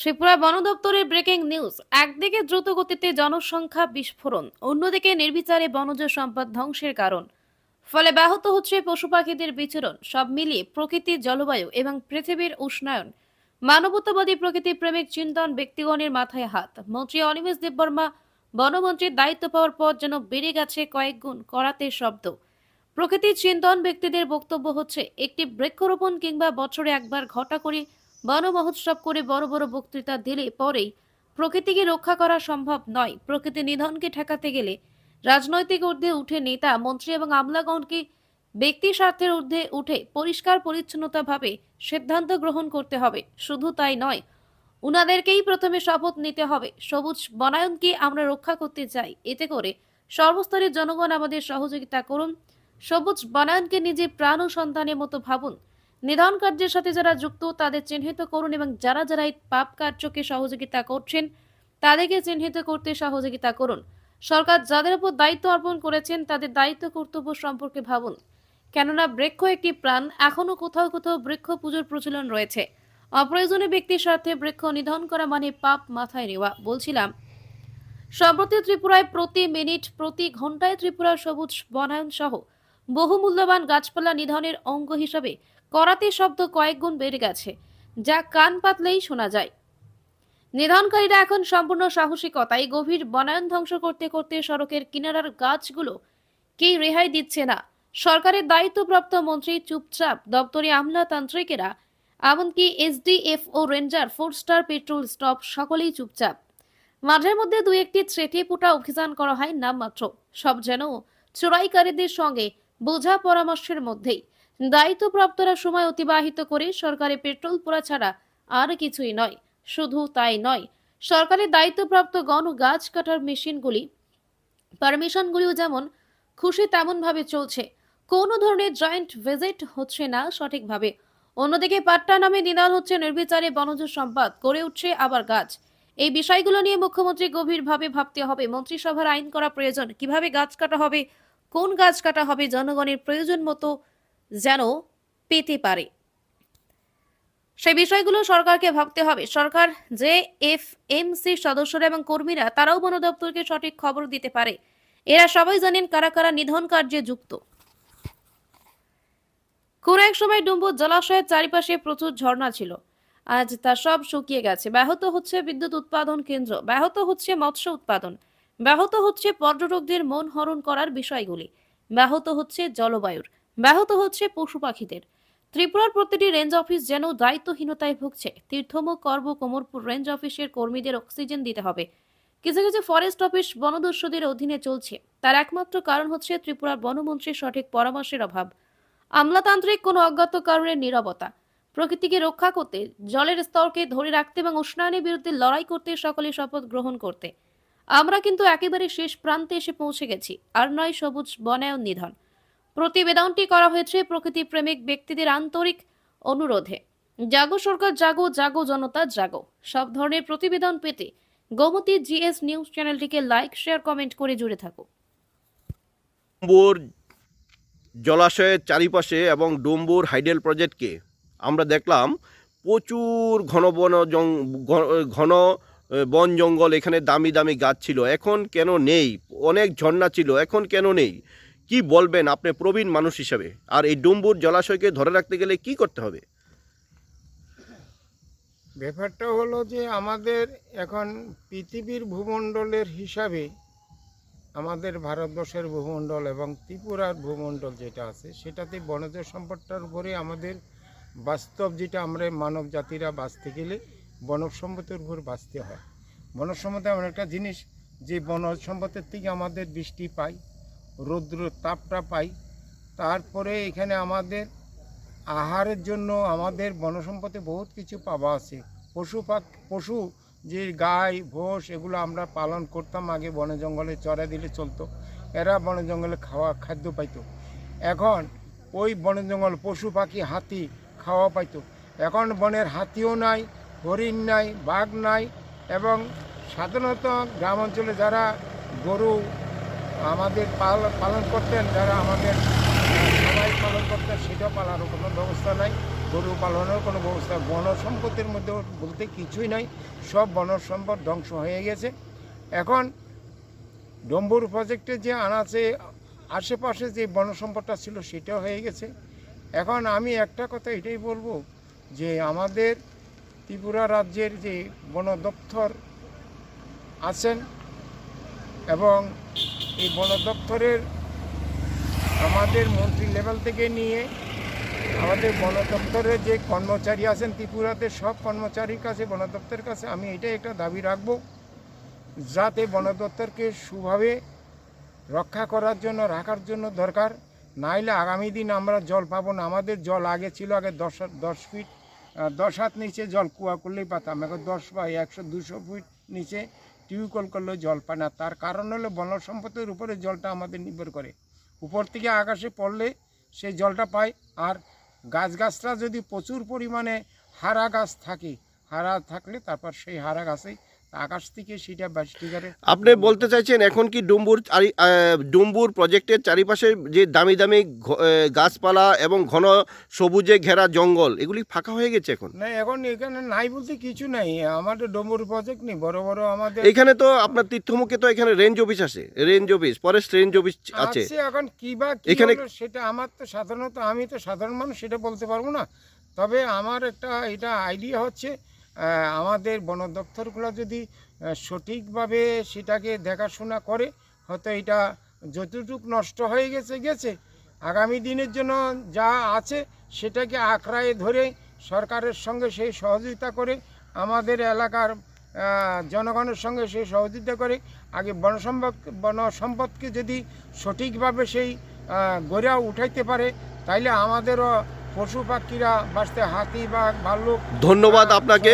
ত্রিপুরা বন দপ্তরের breaking news. একদিকে দ্রুত গতিতে জনসংখ্যা বিস্ফোরণ, অন্যদিকে নির্বিচারে বনজ সম্পদ ধ্বংসের কারণ। ফলে ব্যাহত হচ্ছে পশু পাখিদের বিচরণ, সব মিলিয়ে প্রকৃতি জলবায়ু এবং পৃথিবীর উষ্ণায়ন। মানবতাবাদী প্রকৃতি প্রেমিক চিন্তন ব্যক্তিগণের মাথায় হাত। মন্ত্রী অনিমেষ দেববর্মা বনমন্ত্রীর দায়িত্ব পাওয়ার পর যেন বেড়ে গেছে কয়েক গুণ করাতে শব্দ। প্রকৃতির চিন্তন ব্যক্তিদের বক্তব্য হচ্ছে, একটি বৃক্ষরোপণ কিংবা বছরে একবার ঘটা করে বন মহোৎসব করে বড় বড় বক্তৃতা দিলে পরেই প্রকৃতিকে রক্ষা করা সম্ভব নয়। প্রকৃতি নিধনকে ঠেকাতে গেলে রাজনৈতিক ঊর্ধ্বে উঠে নেতা, মন্ত্রী এবং আমলাগণকে ব্যক্তি স্বার্থের ঊর্ধ্বে উঠে পরিষ্কার পরিচ্ছন্নতা ভাবে সিদ্ধান্ত গ্রহণ করতে হবে। শুধু তাই নয়, উনাদেরকেই প্রথমে শপথ নিতে হবে। সবুজ বনায়নকে আমরা রক্ষা করতে চাই। এতে করে সর্বস্তরের জনগণ আমাদের সহযোগিতা করুন। সবুজ বনায়নকে নিজে প্রাণ ও সন্তানের মতো ভাবুন। নিধন কার্যের সাথে যারা যুক্ত, তাদের চিহ্নিত করুন এবং যারা যারা এই পাপ কার্যকে সহযোগিতা করছেন, তাদেরকে চিহ্নিত করতে সহযোগিতা করুন। সরকার যাদের উপর দায়িত্ব অর্পণ করেছেন, তাদের দায়িত্ব কর্তব্য সম্পর্কে ভাবুন। কেননা বৃক্ষ একটি প্রাণ এখনও কোথাও কোথাও বৃক্ষ পুজোর প্রচলন রয়েছে। অপ্রয়োজনীয় ব্যক্তির স্বার্থে বৃক্ষ নিধন করা মানে পাপ মাথায় নেওয়া, বলছিলাম। সম্প্রতি ত্রিপুরায় প্রতি মিনিট, প্রতি ঘন্টায় ত্রিপুরার সবুজ বনায়ন সহ বহু মূল্যবান গাছপালা নিধনের অঙ্গ হিসাবে করাতে শব্দ কয়েক গুণ বেড়ে গেছে, যা কান পাতলেই শোনা যায়। নিধনকারীরা এখন সম্পূর্ণ সাহসিকতায় গভীর বনায়ন ধ্বংস করতে করতে সড়কের কিনারার গাছগুলো কেই রেহাই দিচ্ছে না। সরকারের দায়িত্বপ্রাপ্ত মন্ত্রী চুপচাপ দপ্তরে আমলাতান্ত্রিকেরা, এমনকি এসডিএফ ও ranger four star petrol stop সকলেই চুপচাপ। মাঝের মধ্যে দুই একটি ত্রেটে পোটা অভিযান করা হয় নামমাত্র। সব যেন চোরাইকারীদের সঙ্গে বোঝা পরামর্শের মধ্যেই। দায়িত্বপ্রাপ্তরা সময় অতিবাহিত করে সরকারি পেট্রোল পোড়া ছাড়া আর কিছুই নয়, শুধু তাই নয়, সরকারের দায়িত্বপ্রাপ্ত গণ গাছ কাটার মেশিনগুলি, পারমিশনগুলিও যেমন খুশি তেমনভাবে চলছে। কোনো ধরনের জয়েন্ট ভিজিট হচ্ছে না সঠিকভাবে। অন্যদিকে পাট্টা নামে নিদান হচ্ছে নির্বিচারে বনজ সম্পদ, গড়ে উঠছে আবার গাছ। এই বিষয়গুলো নিয়ে মুখ্যমন্ত্রী গভীরভাবে ভাবতে হবে। মন্ত্রিসভার আইন করা প্রয়োজন। কীভাবে গাছ কাটা হবে? কোন গাছ কাটা হবে? জনগণের প্রয়োজন মতো যেন পেতে পারে। সেই বিষয়গুলো সরকারকে ভাবতে হবে। সরকার যে এফ এমসি সদস্যরা এবং কর্মীরা, তারাও বন দপ্তরকে সঠিক খবর দিতে পারে। এরা সবাই জানেন কারা কারা নিধন কার্যে যুক্ত। কোনো এক সময় ডুম্বু জলাশয়ের চারিপাশে প্রচুর ঝর্ণা ছিল। আজ তা সব শুকিয়ে গেছে। ব্যাহত হচ্ছে বিদ্যুৎ উৎপাদন কেন্দ্র। ব্যাহত হচ্ছে মৎস্য উৎপাদন। ব্যাহত হচ্ছে পর্যটকদের মন হরণ করার বিষয়গুলি। ব্যাহত হচ্ছে জলবায়ুর। ব্যাহত হচ্ছে পশু পাখিদের। ত্রিপুরার প্রতিটি রেঞ্জ অফিস যেন দায়িত্বহীনতায় ভুগছে। তীর্থমুখ করব, কোমরপুর রেঞ্জ অফিসের কর্মীদের অক্সিজেন দিতে হবে। কিছু কিছু ফরেস্ট অফিস বনদস্যুদের অধীনে চলছে। তার একমাত্র কারণ হচ্ছে ত্রিপুরার বনমন্ত্রীর সঠিক পরামর্শের অভাব। আমলাতান্ত্রিক কোনো অজ্ঞাত কারণের নীরবতা। প্রকৃতিকে রক্ষা করতে, জলের স্তরকে ধরে রাখতে এবং উষ্ণায়নের বিরুদ্ধে লড়াই করতে সকলে শপথ গ্রহণ করতে। আমরা কিন্তু একেবারে শেষ প্রান্তে এসে পৌঁছে গেছি। আর নয় সবুজ বনায়ন নিধন। প্রতিবেদনটি করা হয়েছে প্রকৃতি প্রেমিক ব্যক্তিদের আন্তরিক অনুরোধে। জাগো সরকার, জাগো জাগো জনতা, জাগো। সব ধরনের প্রতিবেদন পেতে গোমতী জিএস নিউজ চ্যানেলটিকে লাইক, শেয়ার, কমেন্ট করে জুড়ে থাকো। ডুম্বুর জলাশয়ের চারিপাশে এবং ডুম্বুর হাইডেল প্রজেক্টকে আমরা দেখলাম, প্রচুর ঘন বন ঘন বন জঙ্গল এখানে দামি দামি গাছ ছিল। এখন কেন নেই? অনেক ঝর্ণা ছিল, এখন কেন নেই? কি বলবেন আপনি প্রবীণ মানুষ হিসেবে? আর এই ডুম্বুর জলাশয়কে ধরে রাখতে গেলে কি করতে হবে? ব্যাপারটা হলো যে আমাদের এখন পৃথিবীর ভূমণ্ডলের হিসাবে আমাদের ভারতবর্ষের ভূমণ্ডল এবং ত্রিপুরার ভূমণ্ডল যেটা আছে, সেটাতে বনজ সম্পদটার উপরে আমাদের বাস্তব যেটা আমরা মানব জাতিরা বাঁচতে গেলে বনজ সম্পদের উপর বাঁচতে হয়। বনজ সম্পদ এমন একটা জিনিস যে বনজ সম্পদের থেকে আমাদের বৃষ্টি পাই রৌদ্র তাপটা পাই। তারপরে এখানে আমাদের আহারের জন্য আমাদের বনসম্পদে বহুত কিছু পাওয়া আছে। পশু পশু যে গাই ভোষ এগুলো আমরা পালন করতাম আগে বনে জঙ্গলে চড়া দিলে চলতো। এরা বনে জঙ্গলে খাওয়া, খাদ্য পাইতো। এখন ওই বনে জঙ্গল পশু পাখি, হাতি খাওয়া পাইতো। এখন বনের হাতিও নাই, হরিণ নাই, বাঘ নাই এবং সাধারণত গ্রাম অঞ্চলে যারা গরু আমাদের পাল পালন করতেন, যারা আমাদের, সবাই পালন করতেন, সেটাও পালারও কোনো ব্যবস্থা নাই। গরু পালনের কোনো ব্যবস্থা, বন সম্পদের মধ্যে বলতে কিছুই নাই। সব বন সম্পদ ধ্বংস হয়ে গেছে। এখন ডম্বুর প্রজেক্টে যে আনাচে, আশেপাশে যে বন সম্পদটা ছিল সেটাও হয়ে গেছে। এখন আমি একটা কথা এটাই বলব যে আমাদের ত্রিপুরা রাজ্যের যে বন দপ্তর আছেন এবং এই বন দপ্তরের আমাদের মন্ত্রী লেভেল থেকে নিয়ে আমাদের বন দপ্তরের যে কর্মচারী আছেন ত্রিপুরাতে সব কর্মচারীর কাছে, বন দপ্তরের কাছে আমি এটাই একটা দাবি রাখব, যাতে বন দপ্তরকে সুভাবে রক্ষা করার জন্য, রাখার জন্য দরকার। নাইলে আগামী দিন আমরা জল পাবো না। আমাদের জল আগে ছিল, আগে দশ দশ ফিট দশ হাত নিচে জল কুয়া করলেই পাতাম এখন দশ বা একশো, দুশো ফিট নিচে টিউবওয়েল করলেও জল পায় না। তার কারণ হলো বন সম্পদের উপরে জলটা আমাদের নির্ভর করে। উপর থেকে আকাশে পড়লে সেই জলটা পায় আর গাছগাছরা যদি প্রচুর পরিমাণে হারা গাছ থাকে, হারা থাকলে তারপর সেই হারা গাছে আকাশ থেকে সেটা আপনি বলতে চাইছেন এখন কি ডুম্বুর ডুম্বুর প্রজেক্টের চারিপাশে যে দামি দামি গাছপালা এবং ঘন সবুজে ঘেরা জঙ্গল এগুলি ফাঁকা হয়ে গেছে এখন? না এখন এখানে নাই বলতে কিছু নাই। আমাদের ডুম্বুর প্রজেক্ট নেই বড় বড় আমাদের এখানে তো আপনার তীর্থমুখে তো এখানে রেঞ্জ অফিস আছে range office forest range office আছে এখন কি বা এখানে- সেটা আমার তো সাধারণত আমি তো সাধারণ মানুষ সেটা বলতে পারব না। তবে আমার একটা এটা আইডিয়া হচ্ছে আমাদের বন দপ্তরগুলো যদি সঠিকভাবে সেটাকে দেখাশোনা করে হয়তো এটা যতটুক নষ্ট হয়ে গেছে গেছে আগামী দিনের জন্য যা আছে সেটাকে আঁকড়ায় ধরে সরকারের সঙ্গে সেই সহযোগিতা করে আমাদের এলাকার জনগণের সঙ্গে সেই সহযোগিতা করে আগে বন সম্পদ বন সম্পদকে যদি সঠিকভাবে সেই আহ, গড়ে উঠাইতে পারে তাইলে আমাদেরও পশু পাখিরা বাঁচতে হাতি বা ভাল্লুক। ধন্যবাদ আপনাকে।